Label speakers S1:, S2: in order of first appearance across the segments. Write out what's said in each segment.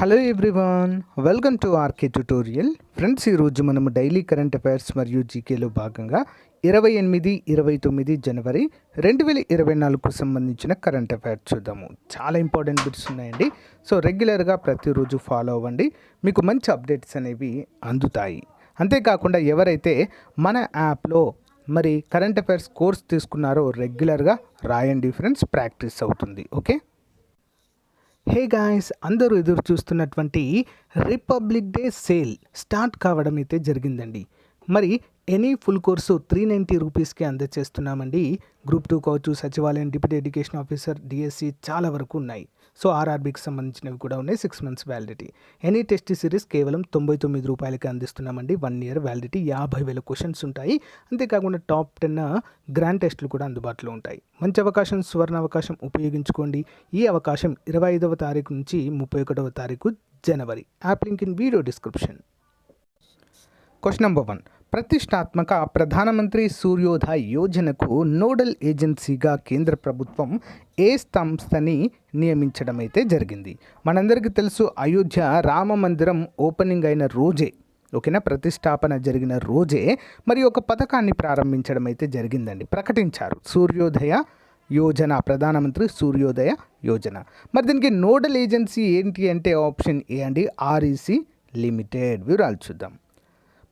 S1: Hello everyone welcome to RK tutorial friends ఈరోజు మనము daily current affairs మరియు జీకేలో భాగంగా ఇరవై ఎనిమిది ఇరవై తొమ్మిది జనవరి రెండు వేల ఇరవై నాలుగుకు సంబంధించిన కరెంట్ అఫైర్స్ చూద్దాము. చాలా ఇంపార్టెంట్ బిట్స్ ఉన్నాయండి. సో రెగ్యులర్గా ప్రతిరోజు ఫాలో అవ్వండి. మీకు మంచి అప్డేట్స్ అనేవి అందుతాయి. అంతేకాకుండా ఎవరైతే మన యాప్లో మరి కరెంట్ అఫైర్స్ కోర్స్ తీసుకున్నారో రెగ్యులర్గా రాయండి ఫ్రెండ్స్ ప్రాక్టీస్ అవుతుంది. ఓకే హే గాయస్ అందరూ ఎదురు చూస్తున్నటువంటి రిపబ్లిక్ డే సేల్ స్టార్ట్ కావడం అయితే జరిగిందండి. మరి any full course three ninety రూపీస్కి అందజేస్తున్నామండి గ్రూప్ టూ కావచ్చు సచివాలయం డిప్యూటీ ఎడ్యుకేషన్ ఆఫీసర్ డిఎస్సి చాలా వరకు ఉన్నాయి. సో ఆర్ఆర్బీకి సంబంధించినవి కూడా ఉన్నాయి. Six months validity any test series కేవలం తొంభై తొమ్మిది రూపాయలకి అందిస్తున్నామండి. వన్ ఇయర్ వ్యాలిడిటీ యాభై వేల క్వశ్చన్స్ ఉంటాయి. అంతేకాకుండా టాప్ టెన్ గ్రాండ్ టెస్టులు కూడా అందుబాటులో ఉంటాయి. మంచి అవకాశం సువర్ణ అవకాశం ఉపయోగించుకోండి. ఈ అవకాశం ఇరవై ఐదవ తారీఖు నుంచి ముప్పై ఒకటవ తారీఖు జనవరి. App link in video description question number one ప్రతిష్టాత్మక ప్రధానమంత్రి సూర్యోదయ యోజనకు నోడల్ ఏజెన్సీగా కేంద్ర ప్రభుత్వం ఏ సంస్థని నియమించడం అయితే జరిగింది? మనందరికీ తెలుసు అయోధ్య రామ మందిరం ఓపెనింగ్ అయిన రోజే ఓకేనా? ప్రతిష్టాపన జరిగిన రోజే మరి ఒక పథకాన్ని ప్రారంభించడం అయితే జరిగిందండి. ప్రకటించారు సూర్యోదయ యోజన ప్రధానమంత్రి సూర్యోదయ యోజన. మరి దీనికి నోడల్ ఏజెన్సీ ఏంటి అంటే ఆప్షన్ ఏ అండి? REC limited. వివరాలు చూద్దాం.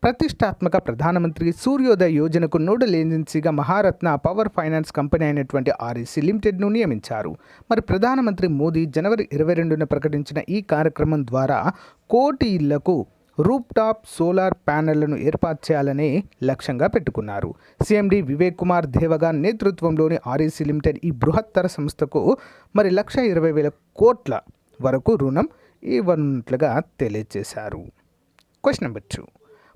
S1: ప్రతిష్టాత్మక ప్రధానమంత్రి సూర్యోదయ యోజనకు నోడల్ ఏజెన్సీగా మహారత్న పవర్ ఫైనాన్స్ కంపెనీ అయినటువంటి ఆర్ఈసీ లిమిటెడ్ను నియమించారు. మరి ప్రధానమంత్రి మోదీ జనవరి ఇరవై రెండున ప్రకటించిన ఈ కార్యక్రమం ద్వారా కోటి ఇళ్ళకు రూప్ టాప్ సోలార్ ప్యానెళ్ళను ఏర్పాటు చేయాలనే లక్ష్యంగా పెట్టుకున్నారు. సీఎండి వివేక్ కుమార్ దేవగాన్ నేతృత్వంలోని ఆర్ఈసీ లిమిటెడ్ ఈ బృహత్తర సంస్థకు మరి లక్ష ఇరవై వేల కోట్ల వరకు రుణం ఇవ్వనున్నట్లుగా తెలియజేశారు. Question number two.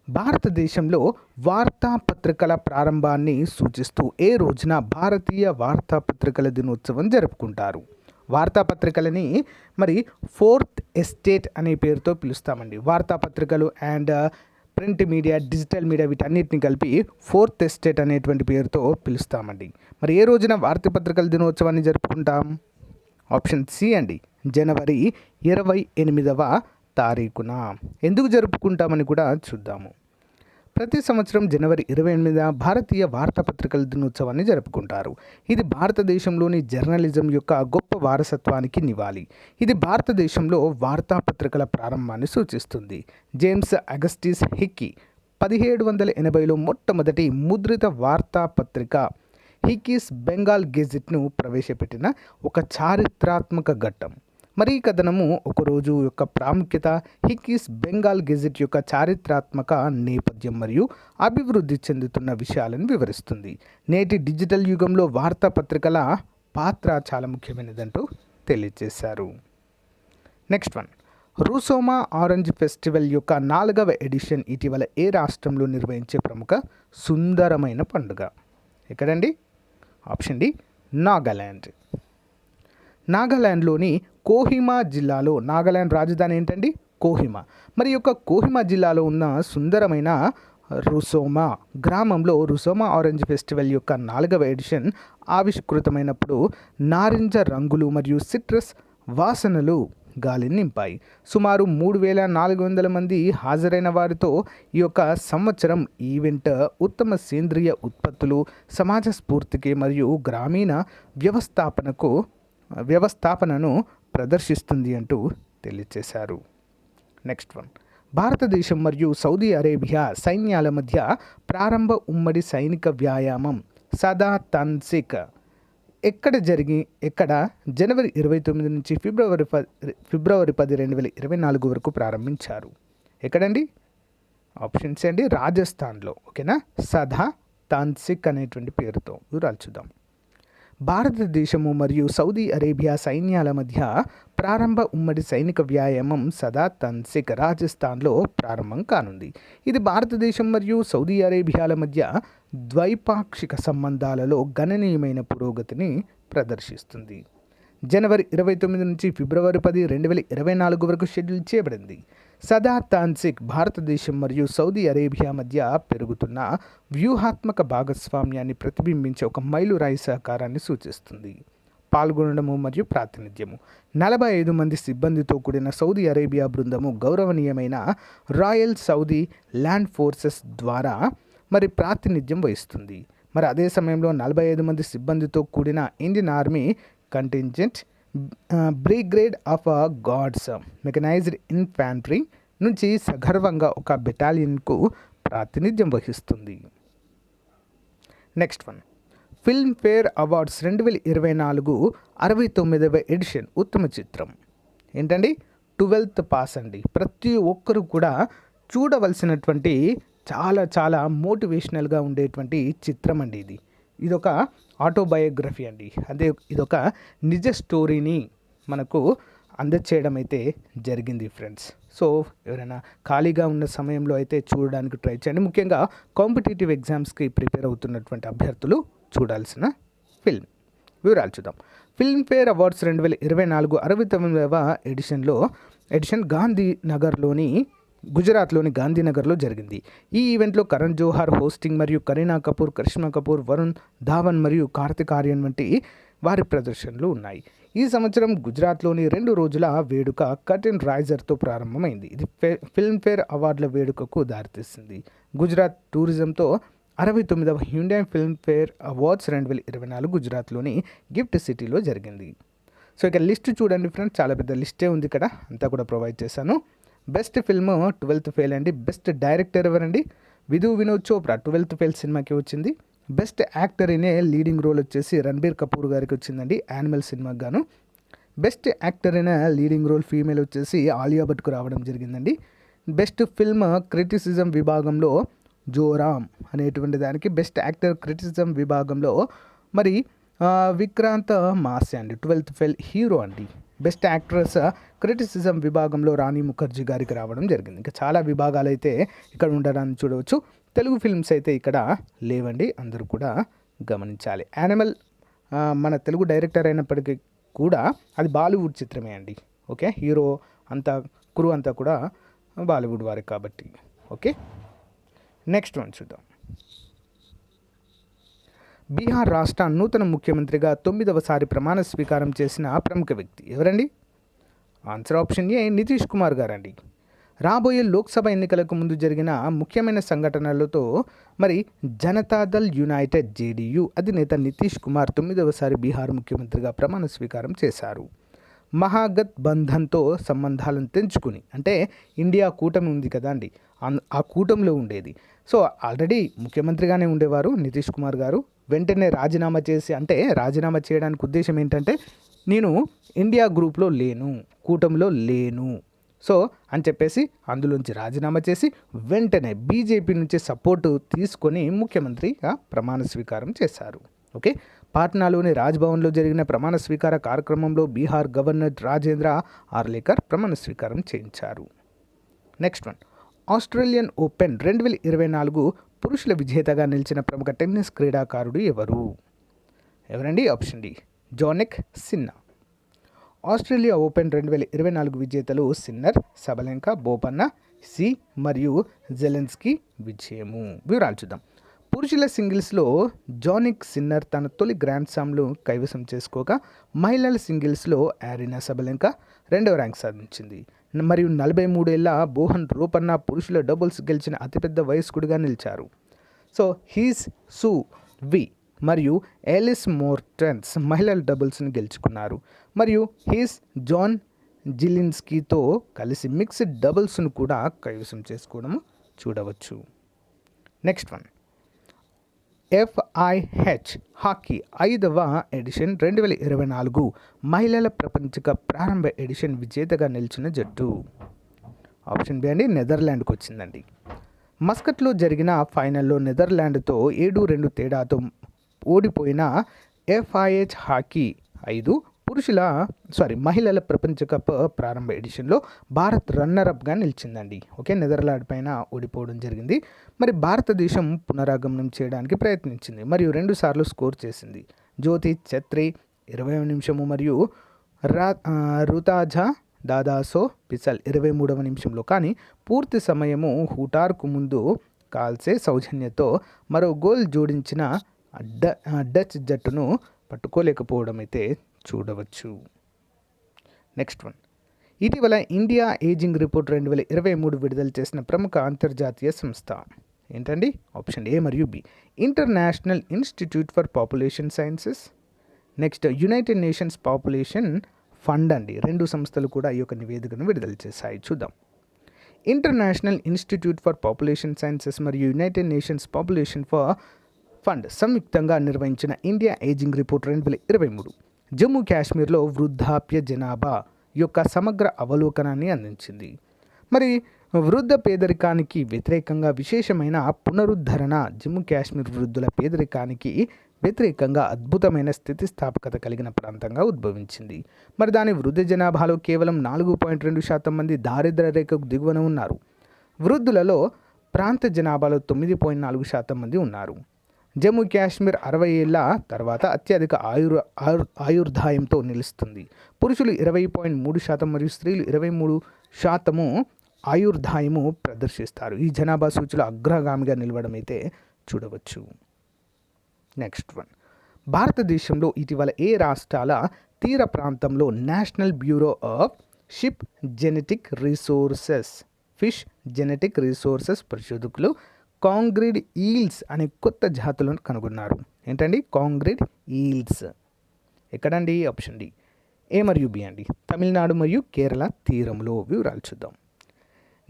S1: భారతదేశంలో వార్తాపత్రికల ప్రారంభాన్ని సూచిస్తూ ఏ రోజున భారతీయ వార్తాపత్రికల దినోత్సవం జరుపుకుంటారు? వార్తాపత్రికలని మరి ఫోర్త్ ఎస్టేట్ అనే పేరుతో పిలుస్తామండి. వార్తాపత్రికలు and print media digital media వీటన్నిటిని కలిపి ఫోర్త్ ఎస్టేట్ అనేటువంటి పేరుతో పిలుస్తామండి. మరి ఏ రోజున వార్తాపత్రికల దినోత్సవాన్ని జరుపుకుంటాం? ఆప్షన్ సి అండి. జనవరి ఇరవై ఎనిమిదవ తారీఖున. ఎందుకు జరుపుకుంటామని కూడా చూద్దాము. ప్రతి సంవత్సరం జనవరి ఇరవై ఎనిమిదిన భారతీయ వార్తాపత్రికల దినోత్సవాన్ని జరుపుకుంటారు. ఇది భారతదేశంలోని జర్నలిజం యొక్క గొప్ప వారసత్వానికి నివాళి. ఇది భారతదేశంలో వార్తాపత్రికల ప్రారంభాన్ని సూచిస్తుంది. జేమ్స్ అగస్టిస్ హిక్కీ పదిహేడు వందల ఎనభైలో మొట్టమొదటి ముద్రిత వార్తాపత్రిక హిక్కీస్ బెంగాల్ గెజిట్ను ప్రవేశపెట్టిన ఒక చారిత్రాత్మక ఘట్టం. మరి ఈ కథనము ఒకరోజు యొక్క ప్రాముఖ్యత హిక్కీస్ బెంగాల్ గెజిట్ యొక్క చారిత్రాత్మక నేపథ్యం మరియు అభివృద్ధి చెందుతున్న విషయాలను వివరిస్తుంది. నేటి డిజిటల్ యుగంలో వార్తాపత్రికల పాత్ర చాలా ముఖ్యమైనదంటూ తెలియజేశారు. Next one. Rusoma orange festival యొక్క నాలుగవ ఎడిషన్ ఇటీవల ఏ రాష్ట్రంలో నిర్వహించే ప్రముఖ సుందరమైన పండుగ? ఎక్కడండి? ఆప్షన్ డి నాగాల్యాండ్ నాగాల్యాండ్లోని కోహిమా జిల్లాలో నాగాల్యాండ్ రాజధాని ఏంటండి? కోహిమా. మరి యొక్క కోహిమా జిల్లాలో ఉన్న సుందరమైన రుసోమా గ్రామంలో రుసోమా ఆరెంజ్ ఫెస్టివల్ యొక్క నాలుగవ ఎడిషన్ ఆవిష్కృతమైనప్పుడు నారింజ రంగులు మరియు సిట్రస్ వాసనలు గాలిని నింపాయి. సుమారు మూడు వేల నాలుగు వందల మంది హాజరైన వారితో ఈ యొక్క సంవత్సరం ఈవెంట్ ఉత్తమ సేంద్రియ ఉత్పత్తులు సమాజ స్ఫూర్తికి మరియు గ్రామీణ వ్యవస్థాపనకు వ్యవస్థాపనను ప్రదర్శిస్తుంది అంటూ తెలియజేశారు నెక్స్ట్ వన్. భారతదేశం మరియు సౌదీ అరేబియా సైన్యాల మధ్య ప్రారంభ ఉమ్మడి సైనిక వ్యాయామం సదా తన్సిక్ ఎక్కడ జరిగి ఎక్కడ? జనవరి ఇరవై తొమ్మిది నుంచి ఫిబ్రవరి పది ఫిబ్రవరి పది రెండు వేల ఇరవై నాలుగు వరకు ప్రారంభించారు. ఎక్కడండి? ఆప్షన్స్ అండి రాజస్థాన్లో. ఓకేనా? సదా తాన్సిక్ అనేటువంటి పేరుతో. వివరాలు చూద్దాం. భారతదేశము మరియు సౌదీ అరేబియా సైన్యాల మధ్య ప్రారంభ ఉమ్మడి సైనిక వ్యాయామం సదా తన్సిక్ రాజస్థాన్లో ప్రారంభం కానుంది. ఇది భారతదేశం మరియు సౌదీ అరేబియాల మధ్య ద్వైపాక్షిక సంబంధాలలో గణనీయమైన పురోగతిని ప్రదర్శిస్తుంది. జనవరి ఇరవై తొమ్మిది నుంచి ఫిబ్రవరి పది రెండు వేల ఇరవై నాలుగు వరకు షెడ్యూల్ చేయబడింది. సదా తాన్సిక్ భారతదేశం మరియు సౌదీ అరేబియా మధ్య పెరుగుతున్న వ్యూహాత్మక భాగస్వామ్యాన్ని ప్రతిబింబించే ఒక మైలురాయి సహకారాన్ని సూచిస్తుంది. పాల్గొనడము మరియు ప్రాతినిధ్యము. నలభై ఐదు మంది సిబ్బందితో కూడిన సౌదీ అరేబియా బృందము గౌరవనీయమైన రాయల్ సౌదీ ల్యాండ్ ఫోర్సెస్ ద్వారా మరి ప్రాతినిధ్యం వహిస్తుంది. మరి అదే సమయంలో నలభై ఐదు మంది సిబ్బందితో కూడిన Indian Army contingent brigade of guards mechanised infantry నుంచి సగర్వంగా ఒక బెటాలియన్కు ప్రాతినిధ్యం వహిస్తుంది. Next one. ఫిల్మ్ఫేర్ అవార్డ్స్ రెండు వేల ఇరవై నాలుగు అరవై తొమ్మిదవ ఎడిషన్ ఉత్తమ చిత్రం. ఏంటండి? ట్వెల్త్ పాస్ అండి. ప్రతి ఒక్కరు కూడా చూడవలసినటువంటి చాలా చాలా మోటివేషనల్గా ఉండేటువంటి చిత్రం అండి ఇది. ఇదొక ఆటోబయోగ్రఫీ అండి. అదే ఇదొక నిజ స్టోరీని మనకు అందచేయడం అయితే జరిగింది ఫ్రెండ్స్ సో ఎవరైనా ఖాళీగా ఉన్న సమయంలో అయితే చూడడానికి ట్రై చేయండి. ముఖ్యంగా కాంపిటేటివ్ ఎగ్జామ్స్కి ప్రిపేర్ అవుతున్నటువంటి అభ్యర్థులు చూడాల్సిన ఫిల్మ్ వివరాలు చూద్దాం. ఫిల్మ్ఫేర్ అవార్డ్స్ రెండు వేల ఇరవై నాలుగు అరవై తొమ్మిదవ ఎడిషన్లో ఎడిషన్ గాంధీ నగర్లోని గుజరాత్లోని గాంధీనగర్లో జరిగింది. ఈ ఈవెంట్లో కరణ్ జోహార్ హోస్టింగ్ మరియు కరీనా కపూర్ కరిష్మా కపూర్ వరుణ్ ధావన్ మరియు కార్తిక్ ఆర్యన్ వంటి వారి ప్రదర్శనలు ఉన్నాయి. ఈ సంవత్సరం గుజరాత్లోని రెండు రోజుల వేడుక కటిన్ రైజర్తో ప్రారంభమైంది. ఇది ఫిల్మ్ఫేర్ అవార్డుల వేడుకకు దారితీస్తుంది గుజరాత్ టూరిజంతో అరవై తొమ్మిదవ హ్యూండాయ్ ఫిల్మ్ఫేర్ అవార్డ్స్ రెండు వేల ఇరవై నాలుగు గుజరాత్లోని గిఫ్ట్ సిటీలో జరిగింది. సో ఇక లిస్ట్ చూడండి ఫ్రెండ్స్. చాలా పెద్ద లిస్టే ఉంది ఇక్కడ. అంతా కూడా ప్రొవైడ్ చేశాను. బెస్ట్ ఫిల్మ్ ట్వెల్త్ ఫెయిల్ అండి. బెస్ట్ డైరెక్టర్ ఎవరండి? విధు వినోద్ చోప్రా ట్వెల్త్ ఫెయిల్ సినిమాకి వచ్చింది. Best actor in leading role వచ్చేసి రణబీర్ కపూర్ గారికి వచ్చిందండి యానిమల్ సినిమాకి గాను. బెస్ట్ యాక్టర్ అయిన లీడింగ్ రోల్ ఫీమేల్ వచ్చేసి ఆలియా భట్కు రావడం జరిగిందండి. బెస్ట్ ఫిల్మ్ క్రిటిసిజం విభాగంలో జోరామ్ అనేటువంటి దానికి బెస్ట్ యాక్టర్ క్రిటిసిజం విభాగంలో మరి విక్రాంత విక్రాంత్ మాసే అండి. ట్వెల్త్ ఫెల్ హీరో అండి. బెస్ట్ యాక్ట్రెస్ క్రిటిసిజం విభాగంలో రాణి ముఖర్జీ గారికి రావడం జరిగింది. ఇంకా చాలా విభాగాలు అయితే ఇక్కడ ఉండడాన్ని చూడవచ్చు. తెలుగు ఫిల్మ్స్ అయితే ఇక్కడ లేవండి. అందరూ కూడా గమనించాలి. యానిమల్ మన తెలుగు డైరెక్టర్ అయినప్పటికీ కూడా అది బాలీవుడ్ చిత్రమే అండి. ఓకే? హీరో అంతా కురు అంతా కూడా బాలీవుడ్ వారి కాబట్టి. ఓకే? నెక్స్ట్ వన్ చూద్దాం. బీహార్ రాష్ట్ర నూతన ముఖ్యమంత్రిగా తొమ్మిదవసారి ప్రమాణ స్వీకారం చేసిన ప్రముఖ వ్యక్తి ఎవరండి? Answer option A Nitish Kumar గారండి. రాబోయే లోక్సభ ఎన్నికలకు ముందు జరిగిన ముఖ్యమైన సంఘటనలతో మరి జనతాదళ్ యునైటెడ్ జేడీయూ అధినేత నితీష్ కుమార్ తొమ్మిదవసారి బీహార్ ముఖ్యమంత్రిగా ప్రమాణ స్వీకారం చేశారు. మహాగత్ బంధంతో సంబంధాలను తెంచుకుని అంటే ఇండియా కూటమి ఉంది కదా అండి అన్- ఆ కూటమిలో ఉండేది. సో ఆల్రెడీ ముఖ్యమంత్రిగానే ఉండేవారు నితీష్ కుమార్ గారు. వెంటనే రాజీనామా చేసి అంటే రాజీనామా చేయడానికి ఉద్దేశం ఏంటంటే నేను ఇండియా గ్రూప్లో లేను కూటమిలో లేను. సో అని చెప్పేసి అందులోంచి రాజీనామా చేసి వెంటనే బీజేపీ నుంచి సపోర్టు తీసుకొని ముఖ్యమంత్రిగా ప్రమాణ స్వీకారం చేశారు. ఓకే? పాట్నాలోని రాజ్భవన్లో జరిగిన ప్రమాణ స్వీకార కార్యక్రమంలో బీహార్ గవర్నర్ రాజేంద్ర ఆర్లేకర్ ప్రమాణ స్వీకారం చేయించారు. Next one. ఆస్ట్రేలియన్ ఓపెన్ రెండు వేల ఇరవై నాలుగు పురుషుల విజేతగా నిలిచిన ప్రముఖ టెన్నిస్ క్రీడాకారుడు ఎవరు? ఎవరండి? ఆప్షన్ డి జోనిక్ సిన్నా. ఆస్ట్రేలియా ఓపెన్ రెండు వేల ఇరవై నాలుగు విజేతలు సిన్నర్ సబలెంక బోపన్న సి మరియు జెలెన్స్కీ విజయము. వివరాలు చూద్దాం. పురుషుల సింగిల్స్లో జానిక్ సిన్నర్ తన తొలి గ్రాండ్ స్లామ్లు కైవసం చేసుకోగా మహిళల సింగిల్స్లో యారినా సబలెంక రెండవ ర్యాంక్ సాధించింది. మరియు నలభై మూడేళ్ళ బోహన్ రూపన్న పురుషుల డబుల్స్ గెలిచిన అతిపెద్ద వయస్కుడిగా నిలిచారు. సో హీస్ సు వి మరియు ఎలిస్ మోర్టన్స్ మహిళల డబుల్స్ని గెలుచుకున్నారు. మరియు హీస్ జాన్ జిలిన్స్కీతో కలిసి మిక్స్డ్ డబుల్స్ను కూడా కైవసం చేసుకోవడం చూడవచ్చు. Next one. ఎఫ్ఐహెచ్ హాకీ ఐదవ ఎడిషన్ రెండు వేల ఇరవై నాలుగు మహిళల ప్రపంచ కప్ ప్రారంభ ఎడిషన్ విజేతగా నిలిచిన జట్టు. ఆప్షన్ బి అండి నెదర్లాండ్కి వచ్చిందండి. మస్కట్లో జరిగిన ఫైనల్లో నెదర్లాండ్తో ఏడు రెండు తేడాతో ఓడిపోయిన ఎఫ్ఐహెచ్ హాకీ ఐదు పురుషుల సారీ మహిళల ప్రపంచ కప్ uh, ప్రారంభ ఎడిషన్లో భారత్ రన్నరప్గా నిలిచిందండి. ఓకే నెదర్లాండ్ పైన ఓడిపోవడం జరిగింది. మరి భారతదేశం పునరాగమనం చేయడానికి ప్రయత్నించింది. మరియు రెండుసార్లు స్కోర్ చేసింది. జ్యోతి ఛత్రి ఇరవై నిమిషము మరియు రా uh, రుతాజా దాదాసో పిసల్ ఇరవై మూడవ నిమిషంలో. కానీ పూర్తి సమయము హూటార్కు ముందు కాల్సే సౌజన్యతో మరో గోల్ జోడించిన డ- uh, డచ్ జట్టును పట్టుకోలేకపోవడం అయితే చూడవచ్చు. నెక్స్ట్ వన్ ఇటీవల ఇండియా ఏజింగ్ రిపోర్ట్ రెండు వేల ఇరవై మూడు విడుదల చేసిన ప్రముఖ అంతర్జాతీయ సంస్థ. ఏంటండి? ఆప్షన్ ఏ మరియు B international institute for population sciences next United Nations population fund అండి. రెండు సంస్థలు కూడా ఈ యొక్క నివేదికను విడుదల చేశాయి. చూద్దాం. International institute for population sciences మరియు United Nations population for fund సంయుక్తంగా నిర్వహించిన ఇండియా ఏజింగ్ రిపోర్ట్ రెండు వేల ఇరవై మూడు. జమ్మూ కాశ్మీర్లో వృద్ధాప్య జనాభా యొక్క సమగ్ర అవలోకనాన్ని అందించింది. మరి వృద్ధ పేదరికానికి వ్యతిరేకంగా విశేషమైన పునరుద్ధరణ జమ్మూ కాశ్మీర్ వృద్ధుల పేదరికానికి వ్యతిరేకంగా అద్భుతమైన స్థితిస్థాపకత కలిగిన ప్రాంతంగా ఉద్భవించింది. మరి దాని వృద్ధ జనాభాలో కేవలం నాలుగు పాయింట్ రెండు శాతం మంది దారిద్ర్య రేఖకు దిగువన ఉన్నారు. వృద్ధులలో ప్రాంత జనాభాలో తొమ్మిది పాయింట్ నాలుగు శాతం మంది ఉన్నారు. జమ్మూ కాశ్మీర్ అరవై ఏళ్ళ తర్వాత అత్యధిక ఆయుర్ ఆయుర్దాయంతో నిలుస్తుంది. పురుషులు ఇరవై పాయింట్ మూడు శాతం మరియు స్త్రీలు ఇరవై మూడు శాతము ఆయుర్దాయము ప్రదర్శిస్తారు. ఈ జనాభా సూచిలో అగ్రగామిగా నిలవడం అయితే చూడవచ్చు. Next one. భారతదేశంలో ఇటీవల ఏ రాష్ట్రాల తీర ప్రాంతంలో national bureau of ship genetic resources fish genetic resources పరిశోధకులు కాంగ్రీడ్ ఈల్స్ అనే కొత్త జాతులను కనుగొన్నారు. ఏంటండి? Congrid eels. ఎక్కడండి? Option D. ఏ మరియు బి అండి. తమిళనాడు మరియు కేరళ తీరంలో. వివరాలు చూద్దాం.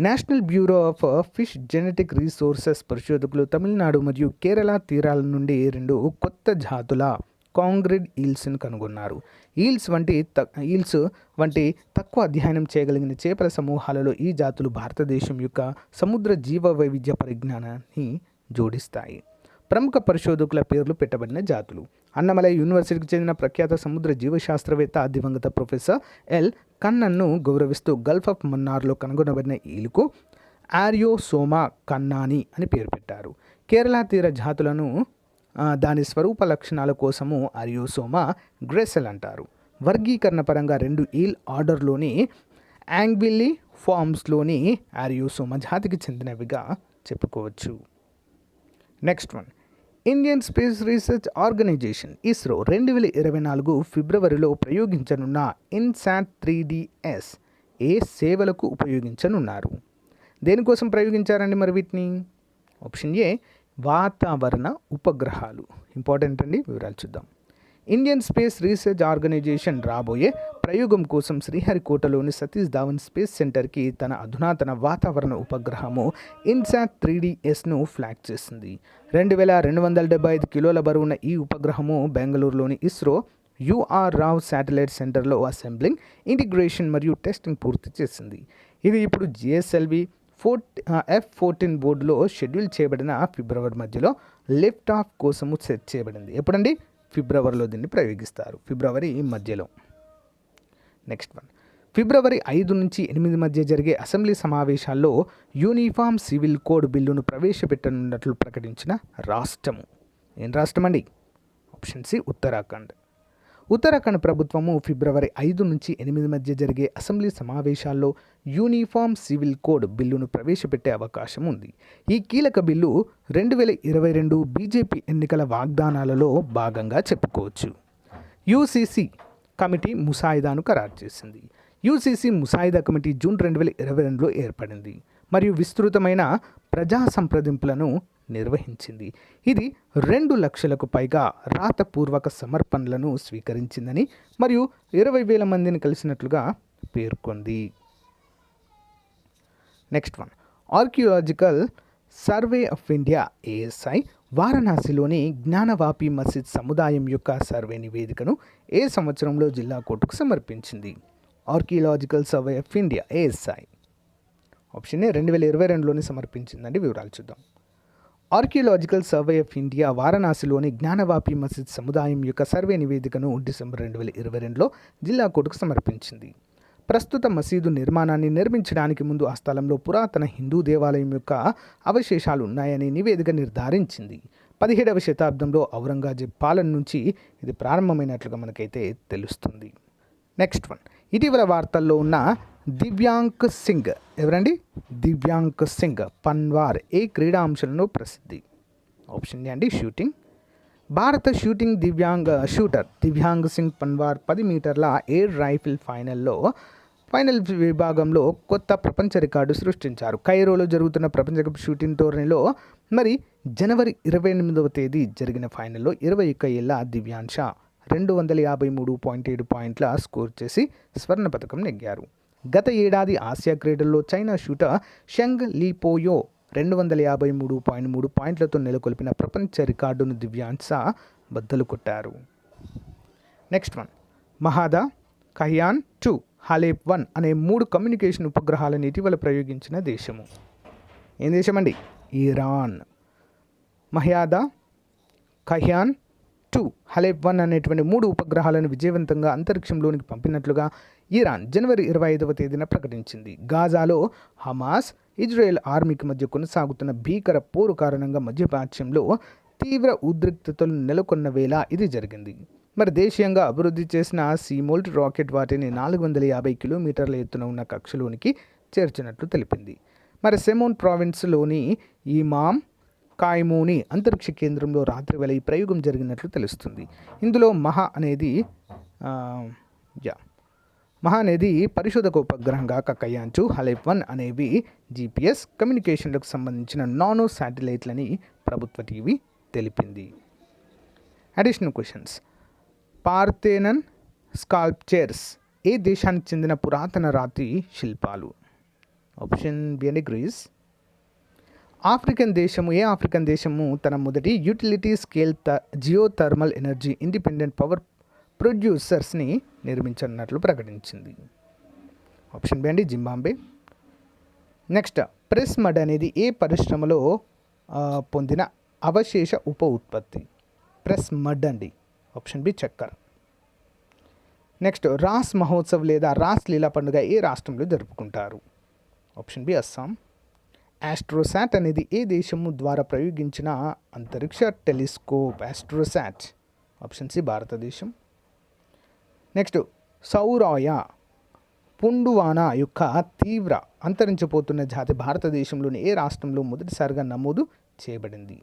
S1: National bureau of fish genetic resources పరిశోధకులు తమిళనాడు మరియు కేరళ తీరాల నుండి రెండు కొత్త జాతుల కాంగ్రిడ్ ఈల్స్ను కనుగొన్నారు. ఈల్స్ వంటి త ఈల్స్ వంటి తక్కువ అధ్యయనం చేయగలిగిన చేపల సమూహాలలో ఈ జాతులు భారతదేశం యొక్క సముద్ర జీవ వైవిధ్య పరిజ్ఞానాన్ని జోడిస్తాయి. ప్రముఖ పరిశోధకుల పేర్లు పెట్టబడిన జాతులు. అన్నమలై యూనివర్సిటీకి చెందిన ప్రఖ్యాత సముద్ర జీవశాస్త్రవేత్త దివంగత ప్రొఫెసర్ ఎల్. కన్నన్ను గౌరవిస్తూ గల్ఫ్ ఆఫ్ మన్నార్లో కనుగొనబడిన ఈలుకు ఆరియోసోమా కన్నాని అని పేరు పెట్టారు. కేరళ తీర జాతులను దాని స్వరూప లక్షణాల కోసము ఆరియోసోమా గ్రెసెల్ అంటారు. వర్గీకరణ పరంగా రెండు ఈల్ ఆర్డర్లోని యాంగ్విల్లీ ఫార్మ్స్లోని ఆరియోసోమా జాతికి చెందినవిగా చెప్పుకోవచ్చు. Next one. Indian space research organisation ISRO రెండు వేల ఇరవై నాలుగు ఫిబ్రవరిలో ప్రయోగించనున్న INSAT three D S A సేవలకు ఉపయోగించనున్నారు. దేనికోసం ప్రయోగించారండి మరి వీటిని? ఆప్షన్ ఏ వాతావరణ ఉపగ్రహాలు. ఇంపార్టెంట్ అండి వివరాలు చూద్దాం. ఇండియన్ స్పేస్ రీసెర్చ్ ఆర్గనైజేషన్ రాబోయే ప్రయోగం కోసం శ్రీహరికోటలోని సతీష్ ధావన్ స్పేస్ సెంటర్కి తన అధునాతన వాతావరణ ఉపగ్రహము ఇన్సాట్ త్రీ డిఎస్ను ఫ్లాగ్ చేసింది రెండు వేల రెండు వందల డెబ్బై ఐదు కిలోల బరువున్న ఈ ఉపగ్రహము బెంగళూరులోని ఇస్రో యుఆర్ రావ్ శాటిలైట్ సెంటర్లో అసెంబ్లింగ్ ఇంటిగ్రేషన్ మరియు టెస్టింగ్ పూర్తి చేసింది. ఇది ఇప్పుడు జిఎస్ఎల్వి ఫోర్ ఎఫ్ ఫోర్టీన్ బోర్డులో షెడ్యూల్ చేయబడిన ఫిబ్రవరి మధ్యలో లిఫ్ట్ ఆఫ్ కోసము సెట్ చేయబడింది. ఎప్పుడండి? ఫిబ్రవరిలో దీన్ని ప్రయోగిస్తారు. ఫిబ్రవరి మధ్యలో. Next one. ఫిబ్రవరి ఐదు నుంచి ఎనిమిది మధ్య జరిగే అసెంబ్లీ సమావేశాల్లో యూనిఫామ్ సివిల్ కోడ్ బిల్లును ప్రవేశపెట్టనున్నట్లు ప్రకటించిన రాష్ట్రము. ఏం రాష్ట్రం అండి ఆప్షన్ సి ఉత్తరాఖండ్. ఉత్తరాఖండ్ ప్రభుత్వము ఫిబ్రవరి ఐదు నుంచి ఎనిమిది మధ్య జరిగే అసెంబ్లీ సమావేశాల్లో యూనిఫామ్ సివిల్ కోడ్ బిల్లును ప్రవేశపెట్టే అవకాశం ఉంది. ఈ కీలక బిల్లు రెండు వేల ఇరవై రెండు బీజేపీ ఎన్నికల వాగ్దానాలలో భాగంగా చెప్పుకోవచ్చు. యూసీసీ కమిటీ ముసాయిదాను ఖరారు చేసింది. యూసీసీ ముసాయిదా కమిటీ జూన్ రెండు వేల ఇరవై రెండులో ఏర్పడింది. మరియు విస్తృతమైన ప్రజా సంప్రదింపులను నిర్వహించింది. ఇది రెండు లక్షలకు పైగా రాతపూర్వక సమర్పణలను స్వీకరించిందని మరియు ఇరవై వేల మందిని కలిసినట్లుగా పేర్కొంది. Next one. Archaeological survey of India ASI వారణాసిలోని Gyanvapi Masjid సముదాయం యొక్క సర్వే నివేదికను ఏ సంవత్సరంలో జిల్లా కోర్టుకు సమర్పించింది? Archaeological survey of India A S I. Option A రెండు వేల ఇరవై రెండులోనే సమర్పించిందండి. వివరాలు చూద్దాం. ఆర్కియలాజికల్ సర్వే ఆఫ్ ఇండియా వారణాసిలోని జ్ఞానవాపి మసీద్ సముదాయం యొక్క సర్వే నివేదికను డిసెంబర్ రెండు వేల ఇరవై రెండులో జిల్లా కోర్టుకు సమర్పించింది. ప్రస్తుత మసీదు నిర్మాణాన్ని నిర్మించడానికి ముందు ఆ స్థలంలో పురాతన హిందూ దేవాలయం యొక్క అవశేషాలు ఉన్నాయని నివేదిక నిర్ధారించింది. పదిహేడవ శతాబ్దంలో ఔరంగజేబ్ పాలన నుంచి ఇది ప్రారంభమైనట్లుగా మనకైతే తెలుస్తుంది. నెక్స్ట్ వన్ ఇటీవల వార్తల్లో ఉన్న దివ్యాంక్ సింగ్. ఎవరండి? దివ్యాంక్ సింగ్. పన్వార్. ఏ క్రీడా అంశాలను ప్రసిద్ధి? ఆప్షన్ ఏ అండి షూటింగ్. భారత షూటింగ్ దివ్యాంగ్ షూటర్. దివ్యాంగ్ సింగ్ పన్వార్ పది మీటర్ల ఎయిర్ రైఫిల్ ఫైనల్లో ఫైనల్ విభాగంలో కొత్త ప్రపంచ రికార్డు సృష్టించారు. కైరోలో జరుగుతున్న ప్రపంచ కప్ షూటింగ్ టోర్నీలో మరి జనవరి ఇరవై ఎనిమిదవ తేదీ జరిగిన ఫైనల్లో ఇరవై ఒక్క ఏళ్ళ దివ్యాంశ రెండు వందల యాభై మూడు పాయింట్ ఏడు పాయింట్ల స్కోర్ చేసి స్వర్ణ పథకం నెగ్గారు. గత ఏడాది ఆసియా క్రీడల్లో చైనా షూటర్ షంగ్ లీపోయో రెండు వందల యాభై మూడు పాయింట్ మూడు పాయింట్లతో నెలకొల్పిన ప్రపంచ రికార్డును దివ్యాంశ బద్దలు కొట్టారు. Next one. Mahda Kayhan two Hatef one అనే మూడు కమ్యూనికేషన్ ఉపగ్రహాలను ఇటీవల ప్రయోగించిన దేశము. ఏం దేశమండి? Iran. Mahda Kayhan two Hatef one అనేటువంటి మూడు ఉపగ్రహాలను విజయవంతంగా అంతరిక్షంలోనికి పంపినట్లుగా ఇరాన్ జనవరి ఇరవై ఐదవ తేదీన ప్రకటించింది. గాజాలో హమాస్ ఇజ్రాయెల్ ఆర్మీకి మధ్య కొనసాగుతున్న భీకర పోరు కారణంగా మధ్యప్రాచ్యంలో తీవ్ర ఉద్రిక్తతలు నెలకొన్న వేళ ఇది జరిగింది. మరి దేశీయంగా అభివృద్ధి చేసిన సీమోల్ట్ రాకెట్ వాటిని నాలుగు వందల యాభై కిలోమీటర్ల ఎత్తున ఉన్న కక్షలోనికి చేర్చినట్లు తెలిపింది. మరి సెమోన్ ప్రావిన్స్లోని ఇమామ్ కాయమూని అంతరిక్ష కేంద్రంలో రాత్రి వేళ ఈ ప్రయోగం జరిగినట్లు తెలుస్తుంది. ఇందులో మహా అనేది యా మహానది పరిశోధక ఉపగ్రహంగా కక్కయ్యాంచు హలైప్ వన్ అనేవి జీపీఎస్ కమ్యూనికేషన్లకు సంబంధించిన నానో శాటిలైట్లని ప్రభుత్వ టీవీ తెలిపింది. అడిషనల్ క్వశ్చన్స్ పార్థేనన్ స్కాల్ప్చర్స్ ఏ దేశానికి చెందిన పురాతన రాతి శిల్పాలు? ఆప్షన్ బి అని గ్రీస్ ఆఫ్రికన్ దేశము. ఏ ఆఫ్రికన్ దేశము? తన మొదటి utility scale the geothermal energy independent power ప్రొడ్యూసర్స్ని నిర్మించనున్నట్లు ప్రకటించింది. ఆప్షన్ బి అండి జింబాంబే నెక్స్ట్ ప్రెస్ మడ్ అనేది ఏ పరిశ్రమలో పొందిన అవశేష ఉప ఉత్పత్తి? ప్రెస్ మడ్ అండి. ఆప్షన్ బి చక్కెర. నెక్స్ట్ రాస్ మహోత్సవ్ లేదా రాస్ లీలా పండుగ ఏ రాష్ట్రంలో జరుపుకుంటారు? ఆప్షన్ బి అస్సాం ఆస్ట్రోసాట్ అనేది ఏ దేశము ద్వారా ప్రయోగించిన అంతరిక్ష టెలిస్కోప్? ఆస్ట్రోసాట్ ఆప్షన్ సి భారతదేశం. నెక్స్ట్ సౌరాయ పుండువానా యొక్క తీవ్ర అంతరించిపోతున్న జాతి భారతదేశంలోని ఏ రాష్ట్రంలో మొదటిసారిగా నమోదు చేయబడింది?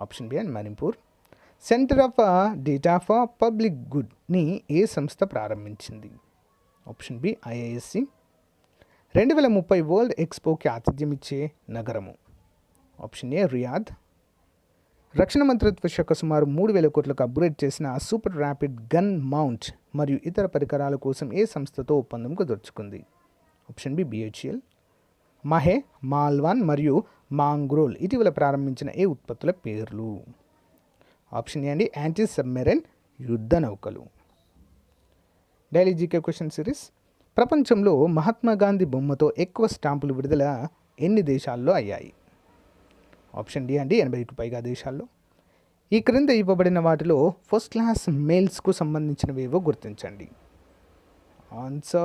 S1: Option B and Manipur. Centre of data for public గుడ్ని ఏ సంస్థ ప్రారంభించింది? Option B IISc. రెండు వేల ముప్పై వరల్డ్ ఎక్స్పోకి ఆతిథ్యం ఇచ్చే నగరము. Option A Riyadh. రక్షణ మంత్రిత్వ శాఖ సుమారు మూడు వేల కోట్లకు అప్గ్రేడ్ చేసిన సూపర్ ర్యాపిడ్ గన్ మౌంట్ మరియు ఇతర పరికరాల కోసం ఏ సంస్థతో ఒప్పందం కుదుర్చుకుంది? Option B BHL Mahe Malvan మరియు మాంగ్రోల్ ఇటీవల ప్రారంభించిన ఏ ఉత్పత్తుల పేర్లు? ఆప్షన్ ఏ అండి యాంటీ సబ్మెరైన్ యుద్ధ నౌకలు. డైలీ జీకే క్వశ్చన్ సిరీస్ ప్రపంచంలో మహాత్మా గాంధీ బొమ్మతో ఎక్కువ స్టాంపులు విడుదల ఎన్ని దేశాల్లో అయ్యాయి? ఆప్షన్ డి అండి ఎనభైకి పైగా దేశాల్లో. ఈ క్రింద ఇవ్వబడిన వాటిలో ఫస్ట్ క్లాస్ మెయిల్స్కు సంబంధించినవేవో గుర్తించండి. ఆన్సర్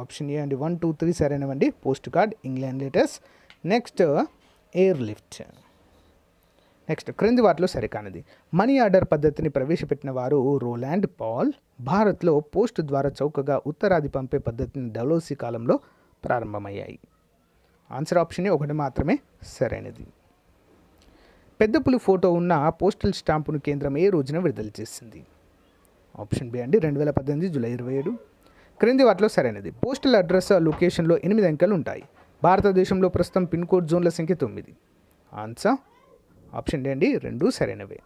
S1: ఆప్షన్ ఏ అండి one two three సరైనవండి post card England letters next air lift next క్రింది వాటిలో సరికానది. మనీ ఆర్డర్ పద్ధతిని ప్రవేశపెట్టిన వారు రోలాండ్ పాల్ భారత్లో పోస్ట్ ద్వారా చౌకగా ఉత్తరాది పంపే పద్ధతిని డలోసి కాలంలో ప్రారంభమయ్యాయి. ఆన్సర్ ఆప్షన్ ఒకటి మాత్రమే సరైనది. పెద్ద పులి ఫోటో ఉన్న పోస్టల్ స్టాంపును కేంద్రం ఏ రోజున విడుదల చేసింది? ఆప్షన్ బి అండి రెండు వేల పద్దెనిమిది జూలై ఇరవై ఏడు. క్రింది వాటిలో సరైనది. పోస్టల్ అడ్రస్ లొకేషన్లో ఎనిమిది అంకెలు ఉంటాయి. భారతదేశంలో ప్రస్తుతం పిన్ కోడ్ జోన్ల సంఖ్య తొమ్మిది. ఆన్సర్? ఆప్షన్ డి అండి రెండు సరైనవే.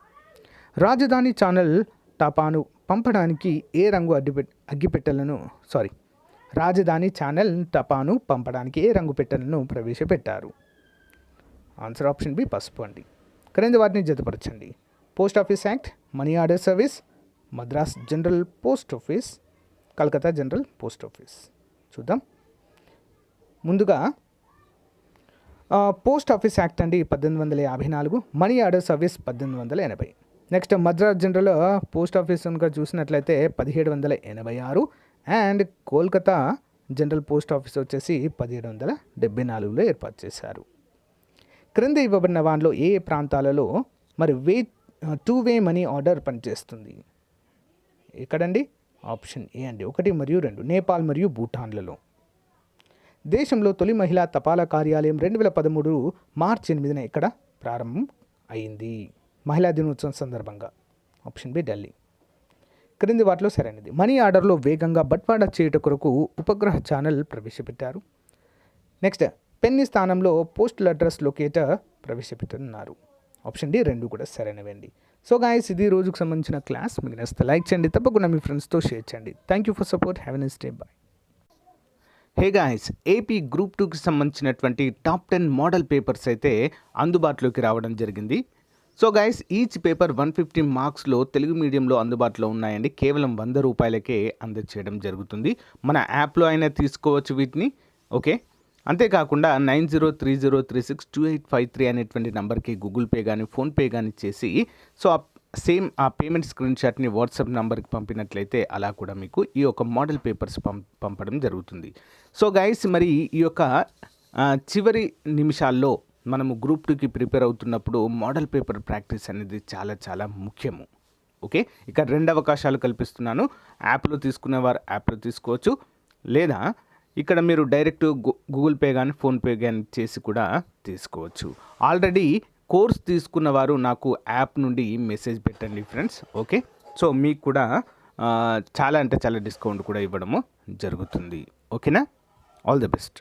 S1: రాజధాని ఛానల్ టపాను పంపడానికి ఏ రంగు అడ్డిపెట్ అగ్గిపెట్టెలను సారీ రాజధాని ఛానల్ టపాను పంపడానికి ఏ రంగు పెట్టెలను ప్రవేశపెట్టారు? ఆన్సర్ ఆప్షన్ బి పసుపు అండి. క్రింది వాటిని జతపరచండి. Post office act money order service Madras general post office Calcutta general post office. చూద్దాం. ముందుగా పోస్ట్ ఆఫీస్ యాక్ట్ అండి పద్దెనిమిది వందల యాభై నాలుగు మనీ ఆర్డర్ సర్వీస్ పద్దెనిమిది వందల ఎనభై. Next Madras general post office కనుక చూసినట్లయితే పదిహేడు వందల ఎనభై ఆరు and Kolkata general post office వచ్చేసి పదిహేడు వందల డెబ్బై నాలుగులో ఏర్పాటు చేశారు. క్రింద ఇవ్వబడిన వాటిలో ఏ ప్రాంతాలలో మరి way two way money order పనిచేస్తుంది? ఎక్కడండి? ఆప్షన్ ఏ అండి. ఒకటి మరియు రెండు. నేపాల్ మరియు భూటాన్లలో. దేశంలో తొలి మహిళా తపాలా కార్యాలయం రెండు వేల పదమూడు మార్చి ఎనిమిదిన ఇక్కడ ప్రారంభం అయింది. మహిళా దినోత్సవం సందర్భంగా. Option B Delhi. క్రింది వాటిలో సరైనది. మనీ ఆర్డర్లో వేగంగా బట్వాడా చేయుట కొరకు ఉపగ్రహ ఛానల్ ప్రవేశపెట్టారు. నెక్స్ట్ పెన్ని స్థానంలో పోస్టల్ అడ్రస్ లొకేటర్ ప్రవేశపెట్టున్నారు ఆప్షన్ డి రెండు కూడా సరైనవండి. సో గాయస్ ఇది రోజుకు సంబంధించిన క్లాస్. మీకు నచ్చితే లైక్ చేయండి. తప్పకుండా మీ ఫ్రెండ్స్తో షేర్ చేయండి. Thank you for support. Have an day. Bye. Hey guys AP group టూకి సంబంధించినటువంటి టాప్ టెన్ మోడల్ పేపర్స్ అయితే అందుబాటులోకి రావడం జరిగింది. So guys each paper one fifty మార్క్స్లో Telugu మీడియంలో అందుబాటులో ఉన్నాయండి. కేవలం వంద రూపాయలకే అందచేయడం జరుగుతుంది. మన యాప్లో అయినా తీసుకోవచ్చు వీటిని. ఓకే? అంతేకాకుండా nine zero three zero three six two eight five three అనేటువంటి నెంబర్కి గూగుల్ పే కానీ ఫోన్పే కానీ చేసి సో ఆ సేమ్ ఆ పేమెంట్ స్క్రీన్ షాట్ని వాట్సాప్ నెంబర్కి పంపినట్లయితే అలా కూడా మీకు ఈ యొక్క మోడల్ పేపర్స్ పం పంపడం జరుగుతుంది. సో గైస్ మరి ఈ యొక్క చివరి నిమిషాల్లో మనము గ్రూప్ టూకి ప్రిపేర్ అవుతున్నప్పుడు మోడల్ పేపర్ ప్రాక్టీస్ అనేది చాలా చాలా ముఖ్యము. ఓకే? ఇక రెండు అవకాశాలు కల్పిస్తున్నాను. యాప్లో తీసుకునేవారు యాప్లో తీసుకోవచ్చు. లేదా ఇక్కడ మీరు డైరెక్ట్ గూగుల్ పే కానీ ఫోన్పే కానీ చేసి కూడా తీసుకోవచ్చు. ఆల్రెడీ కోర్స్ తీసుకున్న వారు నాకు యాప్ నుండి మెసేజ్ పెట్టండి ఫ్రెండ్స్ ఓకే? సో మీకు కూడా చాలా అంటే చాలా డిస్కౌంట్ కూడా ఇవ్వడము జరుగుతుంది ఓకేనా? All the best.